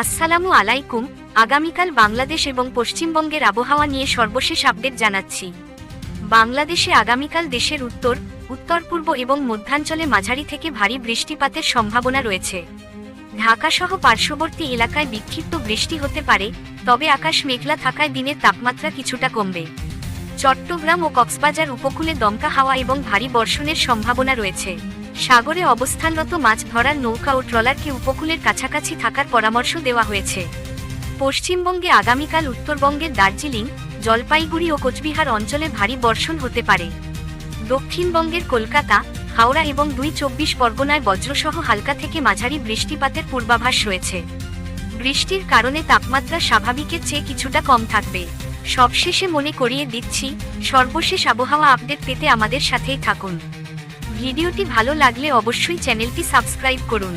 আসসালামু আলাইকুম, আগামীকাল বাংলাদেশ এবং পশ্চিমবঙ্গের আবহাওয়া নিয়ে সর্বশেষ আপডেট জানাচ্ছি। বাংলাদেশে আগামীকাল দেশের উত্তর উত্তর পূর্ব এবং মধ্যাঞ্চলে মাঝারি থেকে ভারী বৃষ্টিপাতের সম্ভাবনা রয়েছে। ঢাকাসহ পার্শ্ববর্তী এলাকায় বিক্ষিপ্ত বৃষ্টি হতে পারে, তবে আকাশ মেঘলা থাকায় দিনের তাপমাত্রা কিছুটা কমবে। চট্টগ্রাম ও কক্সবাজার উপকূলে দমকা হাওয়া এবং ভারী বর্ষণের সম্ভাবনা রয়েছে। সাগরে অবস্থানরত মাছ ধরার নৌকা ও ট্রলারকে উপকূলের কাছাকাছি থাকার পরামর্শ দেওয়া হয়েছে। পশ্চিমবঙ্গে আগামীকাল উত্তরবঙ্গের দার্জিলিং, জলপাইগুড়ি ও কোচবিহার অঞ্চলে ভারী বর্ষণ হতে পারে। দক্ষিণবঙ্গের কলকাতা, হাওড়া এবং দুই চব্বিশ পরগনায় বজ্রসহ হালকা থেকে মাঝারি বৃষ্টিপাতের পূর্বাভাস রয়েছে। বৃষ্টির কারণে তাপমাত্রা স্বাভাবিকের চেয়ে কিছুটা কম থাকবে। সবশেষে মনে করিয়ে দিচ্ছি, সর্বশেষ আবহাওয়া আপডেট পেতে আমাদের সাথেই থাকুন। ভিডিওটি ভালো লাগলে অবশ্যই চ্যানেলটি সাবস্ক্রাইব করুন।